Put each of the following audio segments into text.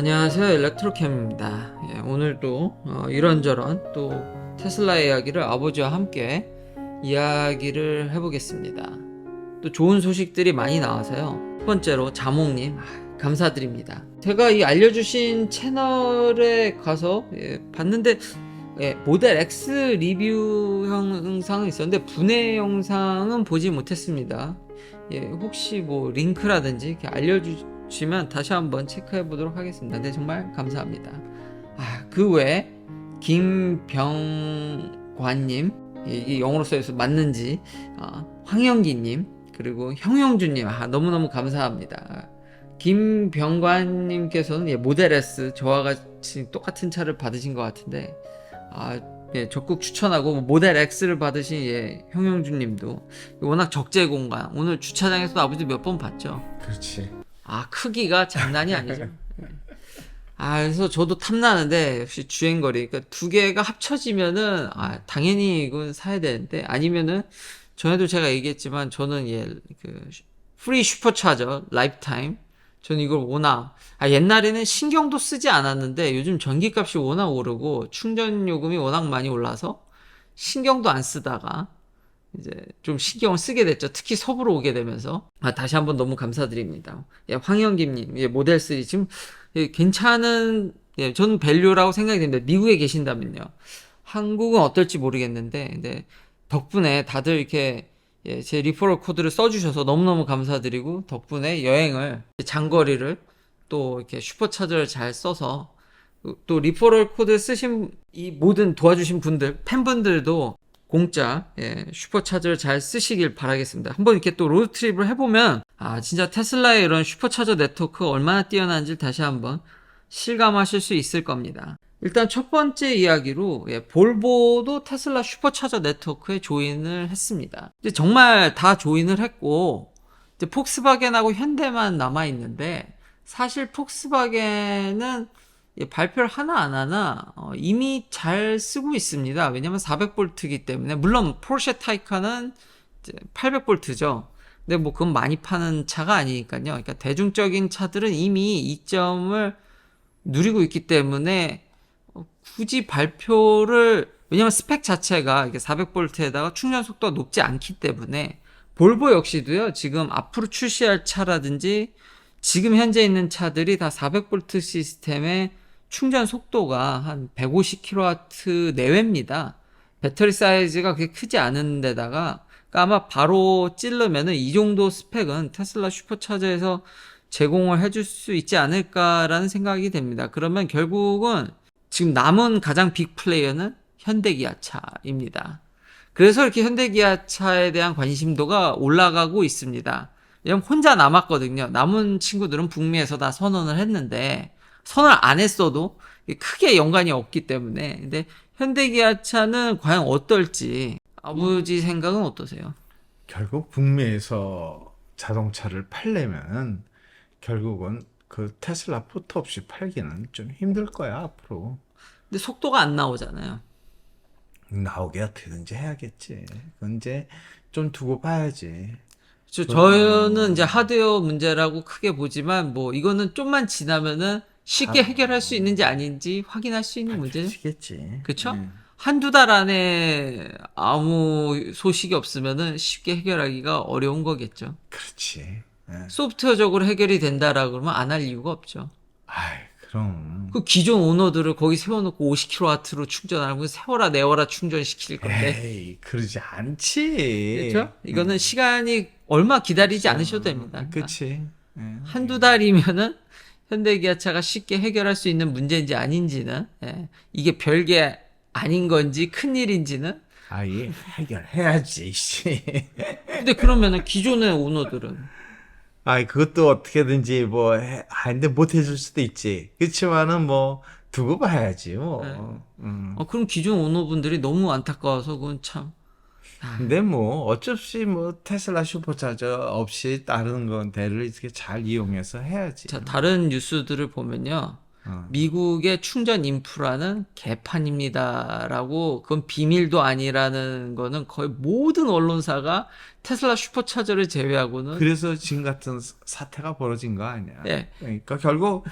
안녕하세요 일렉트로캠입니다. 예, 오늘도 어, 이런저런 또 테슬라 이야기를 아버지와 함께 이야기를 해보겠습니다. 또 좋은 소식들이 많이 나와서요. 첫 번째로 자몽님 아, 감사드립니다. 제가 이 알려주신 채널에 가서 예, 봤는데 예, 모델 X 리뷰 영상은 있었는데 분해 영상은 보지 못했습니다. 예, 혹시 뭐 링크라든지 알려주 시면 다시 한번 체크해 보도록 하겠습니다. 네, 정말 감사합니다. 아, 그 외에 김병관님, 예, 이게 영어로 써있어 맞는지, 아, 황영기님, 그리고 형용주님, 아, 너무너무 감사합니다. 김병관님께서는 예, 모델 S 저와 같이 똑같은 차를 받으신 것 같은데, 아, 예, 적극 추천하고 뭐 모델 X를 받으신 예, 형용주님도 워낙 적재 공간 오늘 주차장에서도 아버지 몇 번 봤죠. 그렇지. 아 크기가 장난이 아니죠. 예. 아 그래서 저도 탐나는데 역시 주행거리 그러니까 두 개가 합쳐지면은 아 당연히 이건 사야 되는데 아니면은 전에도 제가 얘기했지만 저는 예그 프리 슈퍼차저 라이프타임 저는 이걸 워낙 아 옛날에는 신경도 쓰지 않았는데 요즘 전기값이 워낙 오르고 충전 요금이 워낙 많이 올라서 신경도 안 쓰다가 이제 좀 신경을 쓰게 됐죠. 특히 서부로 오게 되면서 아 다시 한번 너무 감사드립니다. 예, 황영김님 예, 모델 3 지금 예, 괜찮은 예, 저는 밸류라고 생각이 됩니다. 미국에 계신다면요. 한국은 어떨지 모르겠는데 근데 덕분에 다들 이렇게 예, 제 리퍼럴 코드를 써주셔서 너무너무 감사드리고 덕분에 여행을 장거리를 또 이렇게 슈퍼차저를 잘 써서 또 리퍼럴 코드 쓰신 이 모든 도와주신 분들 팬분들도 공짜 예, 슈퍼차저를 잘 쓰시길 바라겠습니다. 한번 이렇게 또 로드트립을 해보면 아 진짜 테슬라의 이런 슈퍼차저 네트워크가 얼마나 뛰어난지를 다시 한번 실감하실 수 있을 겁니다. 일단 첫 번째 이야기로 예, 볼보도 테슬라 슈퍼차저 네트워크에 조인을 했습니다. 이제 정말 다 조인을 했고 이제 폭스바겐하고 현대만 남아 있는데 사실 폭스바겐은 예, 발표를 하나 안 하나 어, 이미 잘 쓰고 있습니다. 왜냐면 400볼트이기 때문에 물론 포르쉐 타이칸은 800볼트죠. 근데 뭐 그건 많이 파는 차가 아니니까요. 그러니까 대중적인 차들은 이미 이 점을 누리고 있기 때문에 어, 굳이 발표를 왜냐면 스펙 자체가 이게 400볼트에다가 충전 속도가 높지 않기 때문에 볼보 역시도요. 지금 앞으로 출시할 차라든지 지금 현재 있는 차들이 다 400볼트 시스템의 충전 속도가 한 150kW 내외입니다. 배터리 사이즈가 그렇게 크지 않은 데다가 아마 바로 찌르면은 이 정도 스펙은 테슬라 슈퍼차저에서 제공을 해줄 수 있지 않을까라는 생각이 됩니다. 그러면 결국은 지금 남은 가장 빅 플레이어는 현대기아차입니다. 그래서 이렇게 현대기아차에 대한 관심도가 올라가고 있습니다. 왜냐면 혼자 남았거든요. 남은 친구들은 북미에서 다 선언을 했는데 선언을 안 했어도 크게 연관이 없기 때문에 근데 현대기아차는 과연 어떨지 아버지 생각은 어떠세요? 결국 북미에서 자동차를 팔려면 결국은 그 테슬라 포트 없이 팔기는 좀 힘들 거야 앞으로. 근데 속도가 안 나오잖아요. 나오게 어떻게든지 해야겠지. 그건 이제 좀 두고 봐야지. 저, 저는 이제 하드웨어 문제라고 크게 보지만 뭐 이거는 좀만 지나면은 쉽게 해결할 수 있는지 아닌지 확인할 수 있는 문제죠. 시겠지. 그쵸? 네. 한두 달 안에 아무 소식이 없으면은 쉽게 해결하기가 어려운 거겠죠. 그렇지. 예. 소프트웨어적으로 해결이 된다라 그러면 안 할 이유가 없죠. 아이 그럼. 그 기존 오너들을 거기 세워놓고 50kW로 충전하고 세워라 내워라 충전시킬 건데. 에이 그러지 않지. 그렇죠? 이거는 시간이 얼마 기다리지 않으셔도 됩니다. 그렇지. 예. 한두 달이면은 현대기아차가 쉽게 해결할 수 있는 문제인지 아닌지는 예, 이게 별게 아닌 건지 큰 일인지는 아예 해결해야지. 씨. 근데 그러면은 기존의 오너들은 아이 그것도 어떻게든지 뭐 해, 아 근데 못 해줄 수도 있지. 그렇지만은 뭐 두고 봐야지 뭐. 네. 음. 어, 그럼 기존 오너분들이 너무 안타까워서 그건 참 근데 뭐 어쩔 수 없이 뭐 테슬라 슈퍼차저 없이 다른 건 대를 이렇게 잘 이용해서 해야지. 자, 다른 뉴스들을 보면요. 어. 미국의 충전 인프라는 개판입니다라고 그건 비밀도 아니라는 거는 거의 모든 언론사가 테슬라 슈퍼차저를 제외하고는 그래서 지금 같은 사태가 벌어진 거 아니야. 네. 그러니까 결국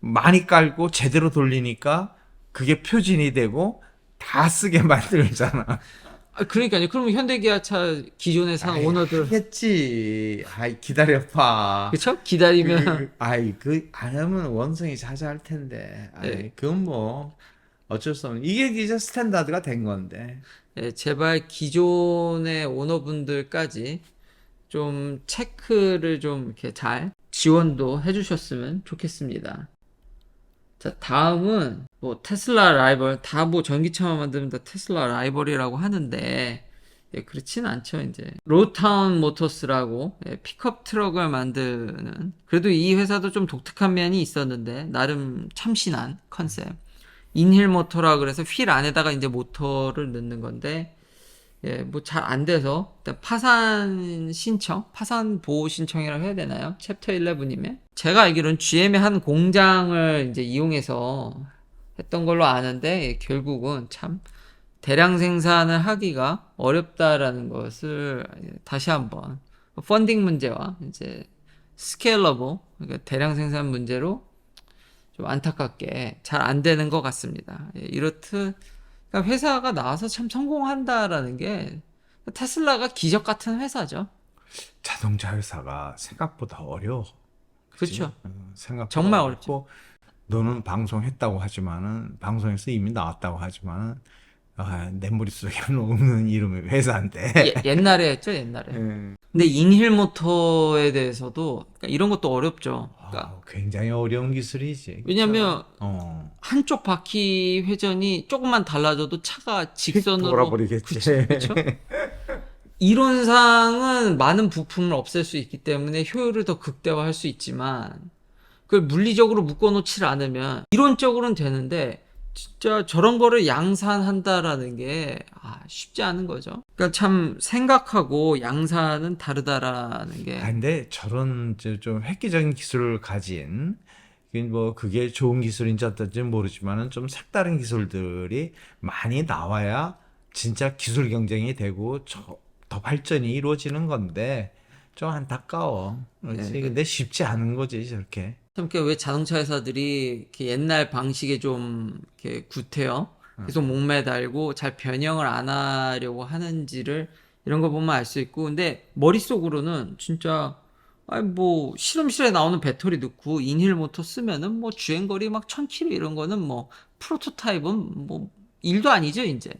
많이 깔고 제대로 돌리니까 그게 표준이 되고 다 쓰게 만들잖아. 아, 그러니까요. 그러면 현대기아차 기존에 산 오너들 하겠지. 아이 기다려봐. 그렇죠? 기다리면 그, 아이 그안 하면 원성이 자자할 텐데. 아이 네. 그건 뭐 어쩔 수 없는. 이게 이제 스탠다드가 된 건데. 예, 제발 기존의 오너분들까지 좀 체크를 좀 이렇게 잘 지원도 해주셨으면 좋겠습니다. 자, 다음은 뭐 테슬라 라이벌 다 뭐 전기차만 만들면 다 테슬라 라이벌이라고 하는데 예, 그렇진 않죠 이제. 로타운 모터스라고 예, 픽업 트럭을 만드는 그래도 이 회사도 좀 독특한 면이 있었는데 나름 참신한 컨셉. 인힐 모터라 그래서 휠 안에다가 이제 모터를 넣는 건데 예, 뭐 잘 안 돼서 파산 신청, 파산 보호 신청이라고 해야 되나요? 챕터 11이면 제가 알기로는 GM의 한 공장을 이제 이용해서 했던 걸로 아는데 예, 결국은 참 대량 생산을 하기가 어렵다라는 것을 예, 다시 한번 펀딩 문제와 이제 스케일러블 그러니까 대량 생산 문제로 좀 안타깝게 잘 안 되는 것 같습니다. 예, 이렇듯 그러니까 회사가 나와서 참 성공한다라는 게 테슬라가 기적 같은 회사죠. 자동차 회사가 생각보다 어려워. 그렇죠. 어, 생각보다 정말 어렵고 너는 방송했다고 하지만은 방송에서 이미 나왔다고 하지만은 아, 내 머릿속에는 없는 이름의 회사인데. 예, 옛날에 했죠, 옛날에. 음. 근데 인힐 모터에 대해서도 그러니까 이런 것도 어렵죠. 그러니까 아, 굉장히 어려운 기술이지. 왜냐면 어. 한쪽 바퀴 회전이 조금만 달라져도 차가 직선으로 돌아버리겠지. 그렇죠. 이론상은 많은 부품을 없앨 수 있기 때문에 효율을 더 극대화할 수 있지만 그걸 물리적으로 묶어놓지 않으면 이론적으로는 되는데 진짜 저런 거를 양산한다라는 게 아, 쉽지 않은 거죠. 그러니까 참 생각하고 양산은 다르다라는 게 아, 근데 저런 좀 획기적인 기술을 가진 그게 뭐 그게 좋은 기술인지 어떨지 모르지만은 좀 색다른 기술들이 많이 나와야 진짜 기술 경쟁이 되고 저- 더 발전이 이루어지는 건데 좀 안타까워. 그렇지. 네. 근데 쉽지 않은 거지 저렇게. 참, 그왜 자동차 회사들이 이렇게 옛날 방식에 좀 이렇게 구태여 계속 목매달고 잘 변형을 안 하려고 하는지를 이런 거 보면 알 수 있고, 근데 머릿속으로는 진짜, 아니, 뭐, 실험실에 나오는 배터리 넣고 인힐 모터 쓰면은 뭐 주행거리 막 1000km 이런 거는 뭐, 프로토타입은 뭐, 일도 아니죠, 이제.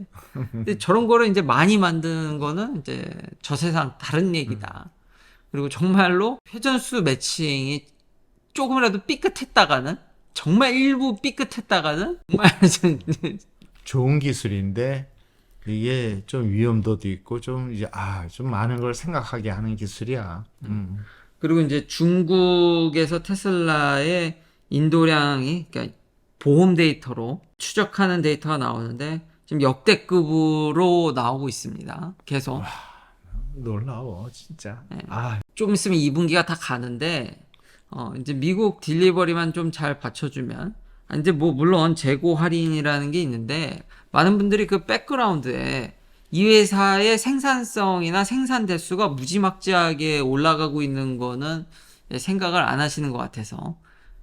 근데 저런 거를 이제 많이 만드는 거는 이제 저 세상 다른 얘기다. 그리고 정말로 회전수 매칭이 조금이라도 삐끗했다가는 정말 일부 삐끗했다가는 정말 좀 좋은 기술인데 이게 좀 위험도도 있고 좀 이제 아 좀 많은 걸 생각하게 하는 기술이야. 음. 그리고 이제 중국에서 테슬라의 인도량이 그러니까 보험 데이터로 추적하는 데이터가 나오는데 지금 역대급으로 나오고 있습니다. 계속 놀라워 진짜. 네. 아 좀 있으면 2분기가 다 가는데 어 이제 미국 딜리버리만 좀 잘 받쳐주면 아, 이제 뭐 물론 재고 할인이라는 게 있는데 많은 분들이 그 백그라운드에 이 회사의 생산성이나 생산 대수가 무지막지하게 올라가고 있는 거는 예, 생각을 안 하시는 것 같아서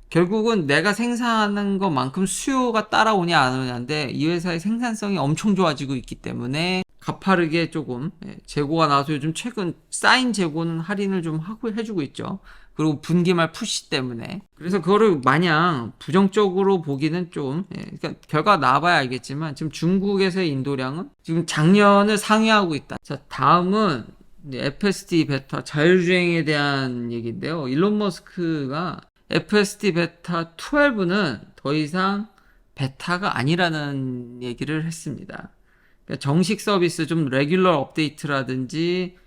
결국은 내가 생산하는 것만큼 수요가 따라오냐 안 오냐인데 이 회사의 생산성이 엄청 좋아지고 있기 때문에 가파르게 조금 예, 재고가 나와서 요즘 최근 쌓인 재고는 할인을 좀 하고 해주고 있죠. 그리고 분기말 푸시 때문에 그래서 그거를 마냥 부정적으로 보기는 좀 예, 그러니까 결과 나와봐야 알겠지만 지금 중국에서의 인도량은 지금 작년을 상회하고 있다. 자 다음은 FSD 베타 자율주행에 대한 얘기인데요. 일론 머스크가 FSD 베타 12는 더 이상 베타가 아니라는 얘기를 했습니다. 그러니까 정식 서비스 좀 레귤러 업데이트라든지 아,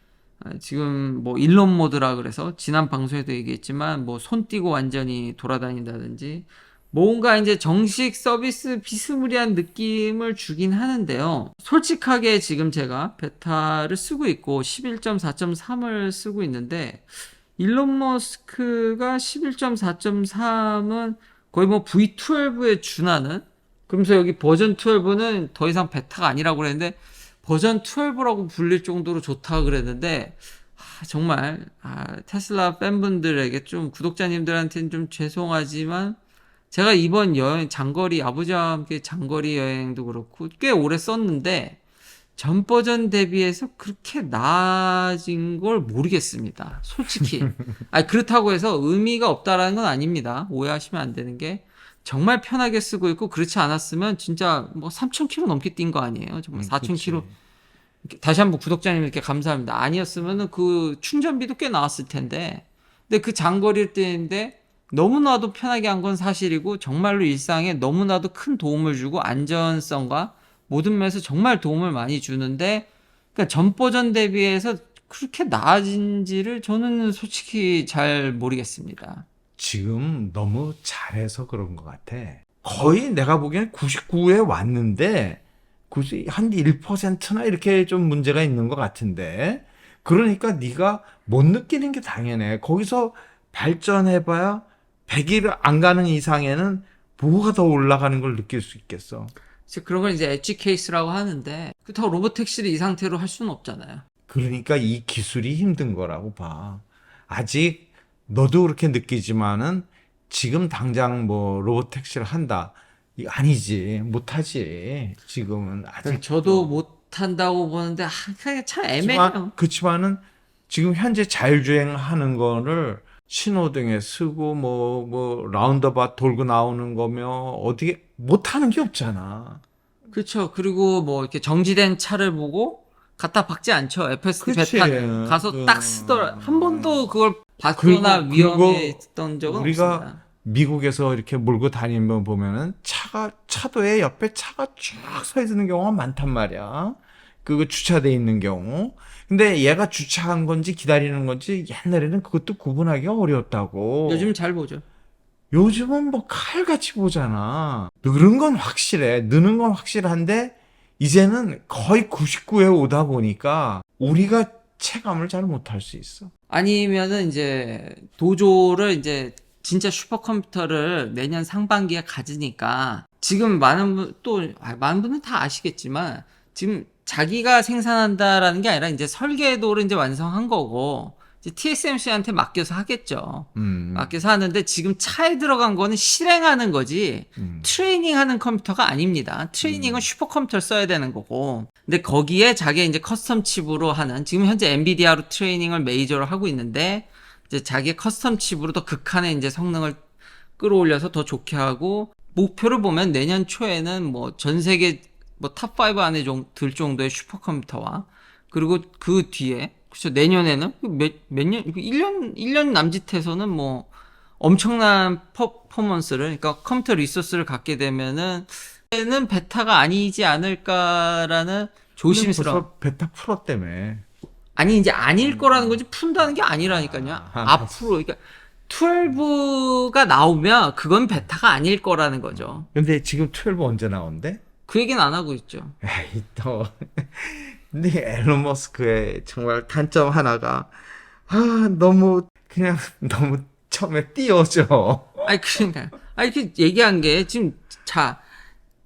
지금 뭐 일론 모드라 그래서 지난 방송에도 얘기했지만 뭐 손 띄고 완전히 돌아다닌다든지 뭔가 이제 정식 서비스 비스무리한 느낌을 주긴 하는데요. 솔직하게 지금 제가 베타를 쓰고 있고 11.4.3을 쓰고 있는데 일론 머스크가 11.4.3은 거의 뭐 V12에 준하는 그러면서 여기 버전 12는 더 이상 베타가 아니라고 그랬는데 버전 12라고 불릴 정도로 좋다 그랬는데 아, 정말 아, 테슬라 팬분들에게 좀 구독자님들한테는 좀 죄송하지만 제가 이번 여행 장거리 아버지와 함께 장거리 여행도 그렇고 꽤 오래 썼는데 전 버전 대비해서 그렇게 나아진 걸 모르겠습니다. 솔직히. 아니 그렇다고 해서 의미가 없다라는 건 아닙니다. 오해하시면 안 되는 게 정말 편하게 쓰고 있고 그렇지 않았으면 진짜 뭐 3,000km 넘게 뛴 거 아니에요. 정말 음, 4,000km 그치. 이렇게 다시 한번 구독자님께 감사합니다. 아니었으면은 그 충전비도 꽤 나왔을 텐데. 근데 그 장거리를 뛰는데 너무나도 편하게 한 건 사실이고 정말로 일상에 너무나도 큰 도움을 주고 안전성과 모든 면에서 정말 도움을 많이 주는데 그러니까 전 버전 대비해서 그렇게 나아진지를 저는 솔직히 잘 모르겠습니다. 지금 너무 잘해서 그런 것 같아. 거의 내가 보기엔 99에 왔는데 굳이 한 1%나 이렇게 좀 문제가 있는 것 같은데 그러니까 네가 못 느끼는 게 당연해. 거기서 발전해봐야 100일 안 가는 이상에는 뭐가 더 올라가는 걸 느낄 수 있겠어. 그런 걸 이제 엣지 케이스라고 하는데 그렇다고 로봇 택시를 이 상태로 할 수는 없잖아요. 그러니까 이 기술이 힘든 거라고 봐. 아직 너도 그렇게 느끼지만은 지금 당장 뭐 로봇 택시를 한다. 이 아니지. 못하지. 지금은 아직. 저도 못 한다고 보는데 아, 참 애매해요. 그렇지만, 그렇지만은 지금 현재 자율주행 하는 거를 신호등에 쓰고 뭐, 뭐, 라운드바 돌고 나오는 거며 어떻게 못하는 게 없잖아. 그렇죠. 그리고 뭐 이렇게 정지된 차를 보고 갖다 박지 않죠. FSD. 베타 가서 그- 딱 쓰더라. 한 번도 그걸 그리고- 위험했던 적은 우리가 없습니다. 미국에서 이렇게 몰고 다니면 보면은 차가 차도에 옆에 차가 쫙서 있는 경우가 많단 말이야. 그거 주차돼 있는 경우. 근데 얘가 주차한 건지 기다리는 건지 옛날에는 그것도 구분하기가 어려웠다고. 요즘 잘 보죠. 요즘은 뭐 칼같이 보잖아. 느는 건 확실해. 느는 건 확실한데 이제는 거의 99에 오다 보니까 우리가 체감을 잘 못할 수 있어. 아니면은 이제 도조를 이제 진짜 슈퍼컴퓨터를 내년 상반기에 가지니까 지금 많은 분, 또 아, 많은 분은 다 아시겠지만 지금 자기가 생산한다라는 게 아니라 이제 설계도를 이제 완성한 거고 이제 TSMC한테 맡겨서 하겠죠. 음. 맡겨서 하는데 지금 차에 들어간 거는 실행하는 거지 음. 트레이닝하는 컴퓨터가 아닙니다. 트레이닝은 슈퍼컴퓨터를 써야 되는 거고. 근데 거기에 자기 이제 커스텀 칩으로 하는 지금 현재 엔비디아로 트레이닝을 메이저로 하고 있는데 이제 자기 커스텀 칩으로 더 극한의 이제 성능을 끌어올려서 더 좋게 하고 목표를 보면 내년 초에는 뭐 전 세계 뭐 탑 5 안에 좀 들 정도의 슈퍼컴퓨터와 그리고 그 뒤에 그렇죠 내년에는 몇 몇 년 1년 1년 남짓해서는 뭐 엄청난 퍼포먼스를 그러니까 컴퓨터 리소스를 갖게 되면은 는 베타가 아니지 않을까라는 조심스러운 베타 풀었다며. 아니 이제 아닐 거라는 거지 푼다는 게 아니라니까요. 아, 앞으로 그러니까 12가 나오면 그건 베타가 아닐 거라는 거죠. 근데 지금 12 언제 나온대? 그 얘기는 안 하고 있죠. 에이 또 근데 앨런 머스크의 정말 단점 하나가 아 너무 그냥 너무 처음에 띄워져. 아니 그러니까 아니 이렇게 얘기한 게 지금 자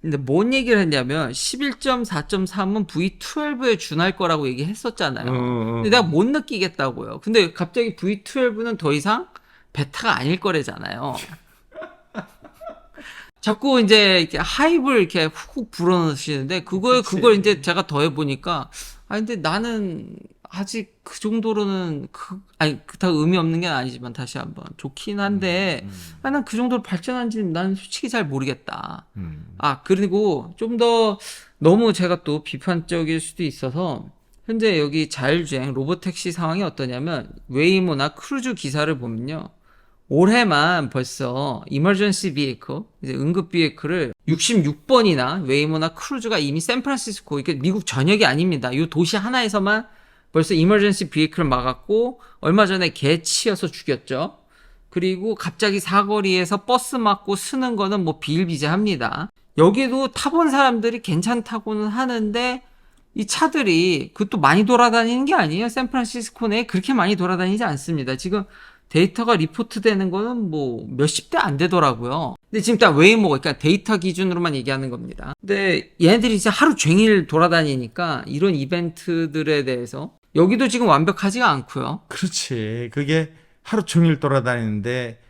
근데 뭔 얘기를 했냐면 11.4.3은 V12에 준할 거라고 얘기했었잖아요. 음, 음. 근데 내가 못 느끼겠다고요. 근데 갑자기 V12는 더 이상 베타가 아닐 거래잖아요. 자꾸 이제 이렇게 하이브를 이렇게 훅훅 불어넣으시는데 그걸 그치. 그걸 이제 제가 더 해 보니까 아 근데 나는 아직 그 정도로는 그 아니 그렇다고 의미 없는 게 아니지만 다시 한번 좋긴 한데 아, 난 그 정도로 발전한지는 난 솔직히 잘 모르겠다. 음. 아, 그리고 좀 더 너무 제가 또 비판적일 수도 있어서 현재 여기 자율주행 로보택시 상황이 어떠냐면 웨이모나 크루즈 기사를 보면요. 올해만 벌써 이머전시 비에이클, 이제 응급 비에이클을 66번이나 웨이모나 크루즈가 이미 샌프란시스코, 이게 미국 전역이 아닙니다. 이 도시 하나에서만 벌써 이머전시 비에이클을 막았고 얼마 전에 개 치여서 죽였죠. 그리고 갑자기 사거리에서 버스 맞고 쓰는 거는 뭐 비일비재합니다. 여기도 타본 사람들이 괜찮다고는 하는데 이 차들이 그것도 많이 돌아다니는 게 아니에요. 샌프란시스코 내에 그렇게 많이 돌아다니지 않습니다. 지금 데이터가 리포트 되는 거는 뭐 몇십 대 안 되더라고요. 근데 지금 딱 웨이모가 그러니까 데이터 기준으로만 얘기하는 겁니다. 근데 얘네들이 이제 하루 종일 돌아다니니까 이런 이벤트들에 대해서 여기도 지금 완벽하지가 않고요. 그렇지. 그게 하루 종일 돌아다니는데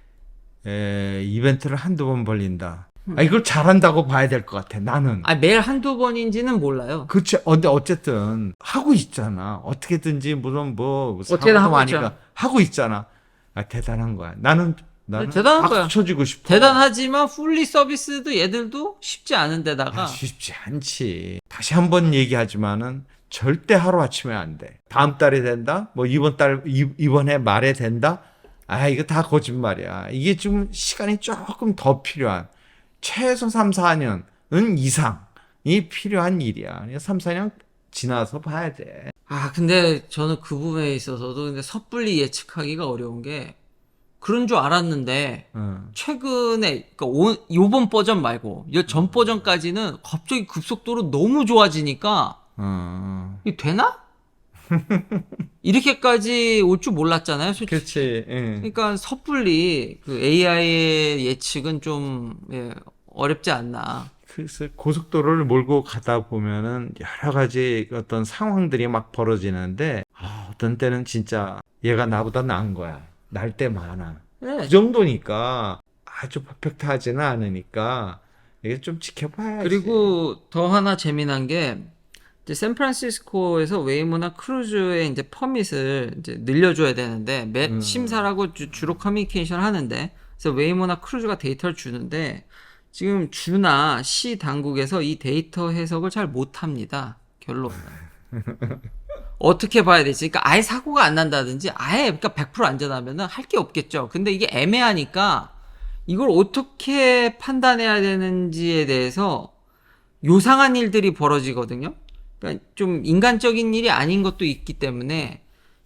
에, 이벤트를 한두 번 벌린다. 아, 이걸 잘한다고 봐야 될 것 같아. 나는. 아, 매일 한두 번인지는 몰라요. 그치. 어, 근데 어쨌든 하고 있잖아. 어떻게든지 무슨 뭐 어떻게든 사고도 하고 있죠. 하고 있잖아. 아, 대단한 거야. 나는 나는 네, 대단한 박수 거야. 쳐주고 싶어. 대단하지만 풀리 서비스도 얘들도 쉽지 않은 데다가 아, 쉽지 않지. 다시 한 번 얘기하지만은 절대 하루 아침에 안 돼. 다음 달에 된다? 뭐 이번 달 이, 이번 해 말에 된다? 아, 이거 다 거짓말이야. 이게 좀 시간이 조금 더 필요한 최소 3, 4년은 이상이 필요한 일이야. 3, 4년 지나서 봐야 돼. 아, 근데 저는 그 부분에 있어서도 근데 섣불리 예측하기가 어려운 게 그런 줄 알았는데 어. 최근에 그러니까 오, 요번 버전 말고 요전 버전까지는 갑자기 급속도로 너무 좋아지니까 어. 이게 되나? 이렇게까지 올 줄 몰랐잖아요, 솔직히. 그렇지. 응. 그러니까 섣불리 그 AI의 예측은 좀 예, 어렵지 않나. 그래서 고속도로를 몰고 가다 보면은 여러 가지 어떤 상황들이 막 벌어지는데 아, 어떤 때는 진짜 얘가 나보다 나은 거야. 날 때 많아. 네. 그 정도니까 아주 퍼펙트하지는 않으니까 이게 좀 지켜봐야지. 그리고 더 하나 재미난 게 이제 샌프란시스코에서 웨이모나 크루즈의 이제 퍼밋을 이제 늘려줘야 되는데 매, 음. 심사라고 주, 주로 커뮤니케이션 하는데 그래서 웨이모나 크루즈가 데이터를 주는데 지금 주나 시 당국에서 이 데이터 해석을 잘 못합니다. 결론. 어떻게 봐야 되지? 그러니까 아예 사고가 안 난다든지 아예 그러니까 100% 안전하면은 할 게 없겠죠. 근데 이게 애매하니까 이걸 어떻게 판단해야 되는지에 대해서 요상한 일들이 벌어지거든요. 그러니까 좀 인간적인 일이 아닌 것도 있기 때문에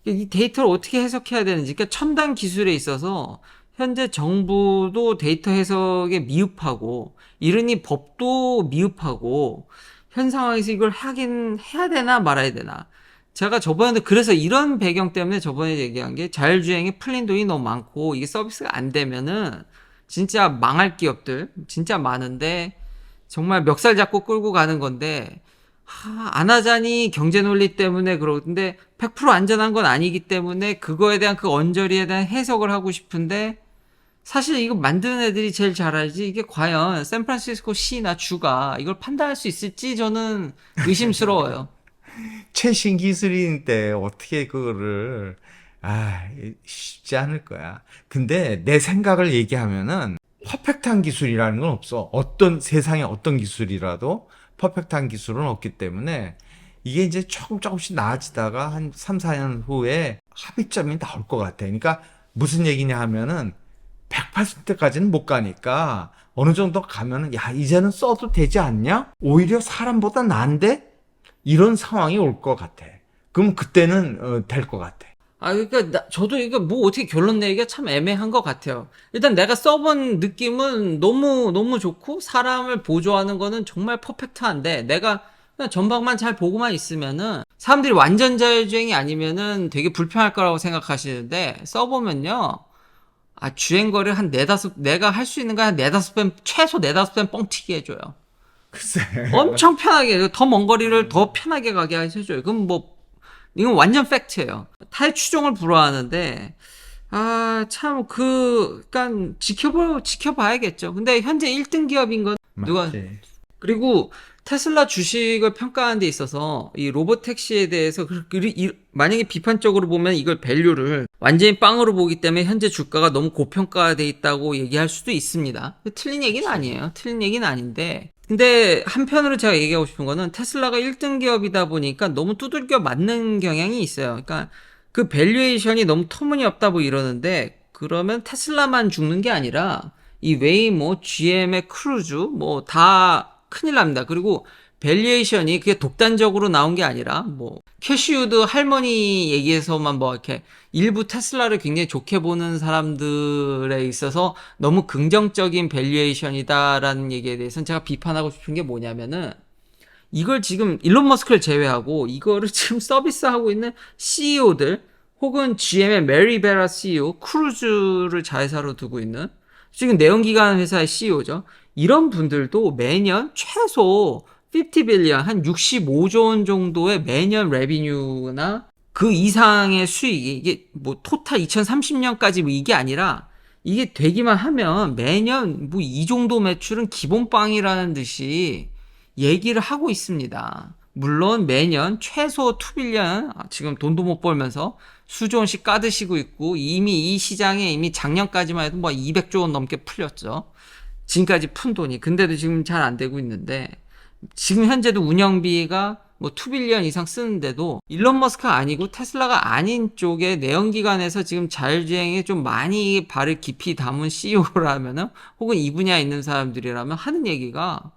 이 데이터를 어떻게 해석해야 되는지, 그러니까 첨단 기술에 있어서 현재 정부도 데이터 해석에 미흡하고 이러니 법도 미흡하고 현 상황에서 이걸 하긴 해야 되나 말아야 되나. 제가 저번에도 그래서 이런 배경 때문에 저번에 얘기한 게 자율주행에 풀린 돈이 너무 많고 이게 서비스가 안 되면은 진짜 망할 기업들 진짜 많은데 정말 멱살 잡고 끌고 가는 건데 하, 안 하자니 경제 논리 때문에 그러는데 100% 안전한 건 아니기 때문에 그거에 대한 그 언저리에 대한 해석을 하고 싶은데 사실 이거 만드는 애들이 제일 잘 알지 이게 과연 샌프란시스코 시나 주가 이걸 판단할 수 있을지 저는 의심스러워요. 최신 기술인데 어떻게 그거를 아 쉽지 않을 거야. 근데 내 생각을 얘기하면은 퍼펙트한 기술이라는 건 없어. 어떤 세상에 어떤 기술이라도 퍼펙트한 기술은 없기 때문에 이게 이제 조금 조금씩 나아지다가 한 3, 4년 후에 합의점이 나올 것 같아. 그러니까 무슨 얘기냐 하면은 100%까지는 못 가니까 어느 정도 가면은 야 이제는 써도 되지 않냐? 오히려 사람보다 나은데 이런 상황이 올 것 같아. 그럼 그때는 어, 될 것 같아. 아, 그러니까 나- 저도 이거 뭐 어떻게 결론 내기가 참 애매한 것 같아요. 일단 내가 써본 느낌은 너무 너무 좋고 사람을 보조하는 거는 정말 퍼펙트한데 내가 그냥 전방만 잘 보고만 있으면은 사람들이 완전 자율주행이 아니면은 되게 불편할 거라고 생각하시는데 써보면요. 아, 주행거리를 한 네다섯, 내가 할 수 있는 거 한 네다섯 배, 최소 네다섯 배 뻥튀기 해줘요. 글쎄. 엄청 편하게 더 먼 거리를 더 편하게 가게 해줘요. 그럼 뭐 이건 완전 팩트예요. 타의 추종을 불허하는데 아 참 그 그러니까 지켜보 지켜봐야겠죠. 근데 현재 1등 기업인 건 누가 맞지. 그리고 테슬라 주식을 평가하는 데 있어서 이 로봇 택시에 대해서 그- 그- 이- 만약에 비판적으로 보면 이걸 밸류를 완전히 빵으로 보기 때문에 현재 주가가 너무 고평가돼 있다고 얘기할 수도 있습니다. 틀린 얘기는 아니에요. 틀린 얘기는 아닌데. 근데 한편으로 제가 얘기하고 싶은 거는 테슬라가 1등 기업이다 보니까 너무 두들겨 맞는 경향이 있어요. 그러니까 그 밸류에이션이 너무 터무니없다 뭐 이러는데 그러면 테슬라만 죽는 게 아니라 이 웨이모, GM의 크루즈 뭐 다 큰일 납니다. 그리고 밸류에이션이 그게 독단적으로 나온 게 아니라 뭐 캐시우드 할머니 얘기에서만 뭐 이렇게 일부 테슬라를 굉장히 좋게 보는 사람들에 있어서 너무 긍정적인 밸류에이션이다라는 얘기에 대해서는 제가 비판하고 싶은 게 뭐냐면은 이걸 지금 일론 머스크를 제외하고 이거를 지금 서비스하고 있는 CEO들 혹은 GM의 메리 베라 CEO 크루즈를 자회사로 두고 있는 지금 내연기관 회사의 CEO죠. 이런 분들도 매년 최소 50 빌리언 한 65조 원 정도의 매년 레비뉴나 그 이상의 수익이 이게 뭐 토탈 2030년까지 뭐 이게 아니라 이게 되기만 하면 매년 뭐 이 정도 매출은 기본빵이라는 듯이 얘기를 하고 있습니다. 물론 매년 최소 투빌리언 아, 지금 돈도 못 벌면서 수조 원씩 까드시고 있고 이미 이 시장에 이미 작년까지만 해도 뭐 200조 원 넘게 풀렸죠. 지금까지 푼 돈이 근데도 지금 잘 안 되고 있는데 지금 현재도 운영비가 뭐 투빌리언 이상 쓰는데도 일론 머스크가 아니고 테슬라가 아닌 쪽에 내연기관에서 지금 자율주행에 좀 많이 발을 깊이 담은 CEO라면은 혹은 이 분야에 있는 사람들이라면 하는 얘기가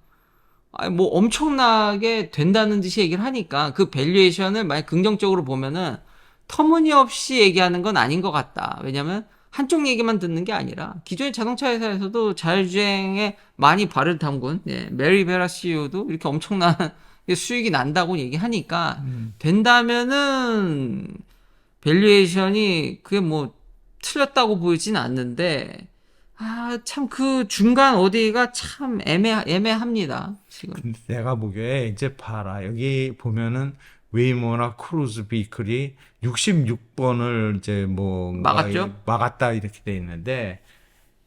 뭐 엄청나게 된다는 듯이 얘기를 하니까 그 밸류에이션을 만약 긍정적으로 보면은 터무니없이 얘기하는 건 아닌 것 같다. 왜냐면 한쪽 얘기만 듣는 게 아니라 기존의 자동차 회사에서도 자율주행에 많이 발을 담근 예, 메리 베라 CEO도 이렇게 엄청난 수익이 난다고 얘기하니까 된다면은 밸류에이션이 그게 뭐 틀렸다고 보이진 않는데 아 참 그 중간 어디가 참 애매 애매합니다 지금 근데 내가 보기에 이제 봐라. 여기 보면은 웨이모나 크루즈 비클이 66번을 이제 뭐 막았죠? 막았다 이렇게 돼 있는데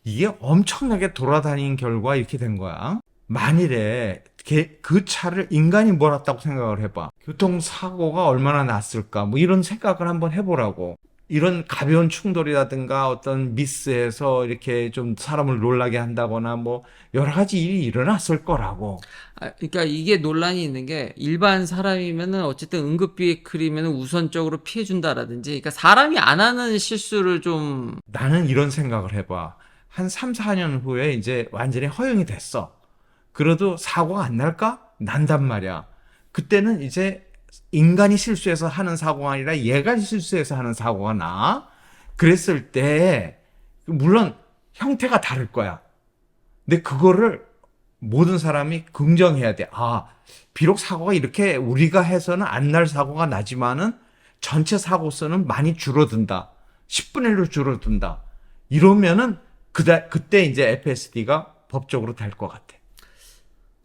이게 엄청나게 돌아다닌 결과 이렇게 된 거야. 만일에 걔- 그 차를 인간이 몰았다고 생각을 해봐. 교통사고가 얼마나 났을까? 뭐 이런 생각을 한번 해보라고. 이런 가벼운 충돌이라든가 어떤 미스에서 이렇게 좀 사람을 놀라게 한다거나 뭐 여러 가지 일이 일어났을 거라고. 아, 그러니까 이게 논란이 있는 게 일반 사람이면은 어쨌든 응급비클이면 우선적으로 피해 준다라든지 그러니까 사람이 안 하는 실수를 좀 나는 이런 생각을 해 봐. 한 3, 4년 후에 이제 완전히 허용이 됐어. 그래도 사고가 안 날까? 난단 말이야. 그때는 이제 인간이 실수해서 하는 사고가 아니라 얘가 실수해서 하는 사고가 나. 그랬을 때, 물론 형태가 다를 거야. 근데 그거를 모든 사람이 긍정해야 돼. 아, 비록 사고가 이렇게 우리가 해서는 안 날 사고가 나지만은 전체 사고 수는 많이 줄어든다. 10분의 1로 줄어든다. 이러면은 그다, 그때 이제 FSD가 법적으로 될 것 같아.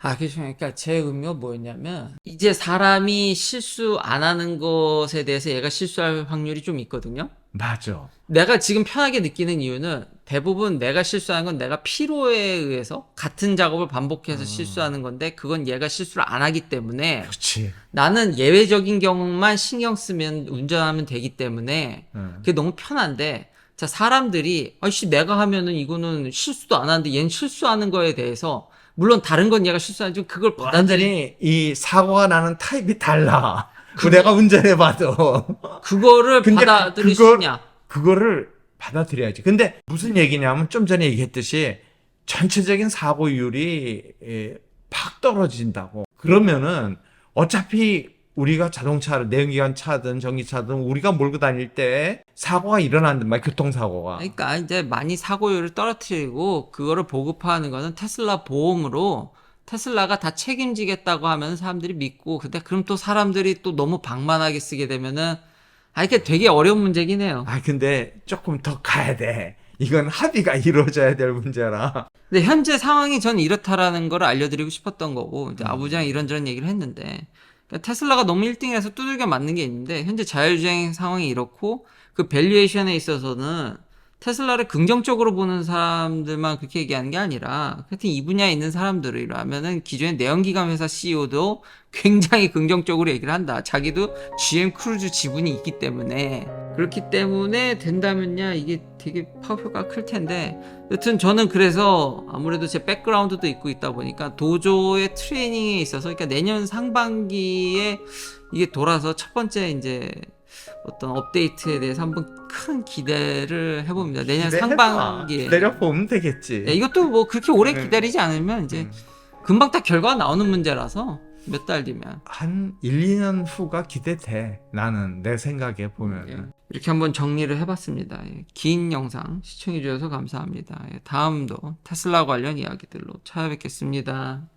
아, 그죠. 그러니까 제 의미가 뭐였냐면, 이제 사람이 실수 안 하는 것에 대해서 얘가 실수할 확률이 좀 있거든요. 맞아. 내가 지금 편하게 느끼는 이유는 대부분 내가 실수하는 건 내가 피로에 의해서 같은 작업을 반복해서 실수하는 건데, 그건 얘가 실수를 안 하기 때문에 그렇지. 나는 예외적인 경우만 신경 쓰면 운전하면 되기 때문에 응. 그게 너무 편한데, 자, 사람들이, 아이씨, 내가 하면은 이거는 실수도 안 하는데 얘는 실수하는 거에 대해서 물론 다른 건 얘가 실수하지만 그걸 완전히 이 사고가 나는 타입이 달라. 그 내가 운전해봐도. 그거를 받아들일 그걸- 수 있냐? 그거를 받아들여야지. 근데 무슨 얘기냐면 좀 전에 얘기했듯이 전체적인 사고율이 예, 팍 떨어진다고. 그러면은 어차피 우리가 자동차를 내연기관 차든 전기차든 우리가 몰고 다닐 때 사고가 일어난단 말이야. 교통사고가. 그러니까 이제 많이 사고율을 떨어뜨리고 그거를 보급화하는 거는 테슬라 보험으로 테슬라가 다 책임지겠다고 하면 사람들이 믿고 근데 그럼 또 사람들이 또 너무 방만하게 쓰게 되면은 아 이게 되게 어려운 문제긴 해요. 아 근데 조금 더 가야 돼. 이건 합의가 이루어져야 될 문제라. 근데 현재 상황이 저는 이렇다라는 걸 알려드리고 싶었던 거고 이제 아부장 이런저런 얘기를 했는데 그러니까 테슬라가 너무 1등이라서 두들겨 맞는 게 있는데 현재 자율주행 상황이 이렇고 그 밸류에이션에 있어서는 테슬라를 긍정적으로 보는 사람들만 그렇게 얘기하는 게 아니라 하여튼 이 분야에 있는 사람들이라면은 기존의 내연기관 회사 CEO도 굉장히 긍정적으로 얘기를 한다. 자기도 GM 크루즈 지분이 있기 때문에 그렇기 때문에 된다면야 이게 되게 파워효과가 클 텐데 여튼 저는 그래서 아무래도 제 백그라운드도 있고 있다 보니까 도조의 트레이닝에 있어서 그러니까 내년 상반기에 이게 돌아서 첫 번째 이제 어떤 업데이트에 대해서 한번 큰 기대를 해봅니다. 내년 상반기에. 내려보면 되겠지. 네, 이것도 뭐 그렇게 오래 네. 기다리지 않으면 이제 음. 금방 다 결과가 나오는 문제라서 몇 달 뒤면. 한 1, 2년 후가 기대돼. 나는 내 생각에 보면은. 예. 이렇게 한번 정리를 해봤습니다. 예, 긴 영상 시청해주셔서 감사합니다. 예, 다음도 테슬라 관련 이야기들로 찾아뵙겠습니다.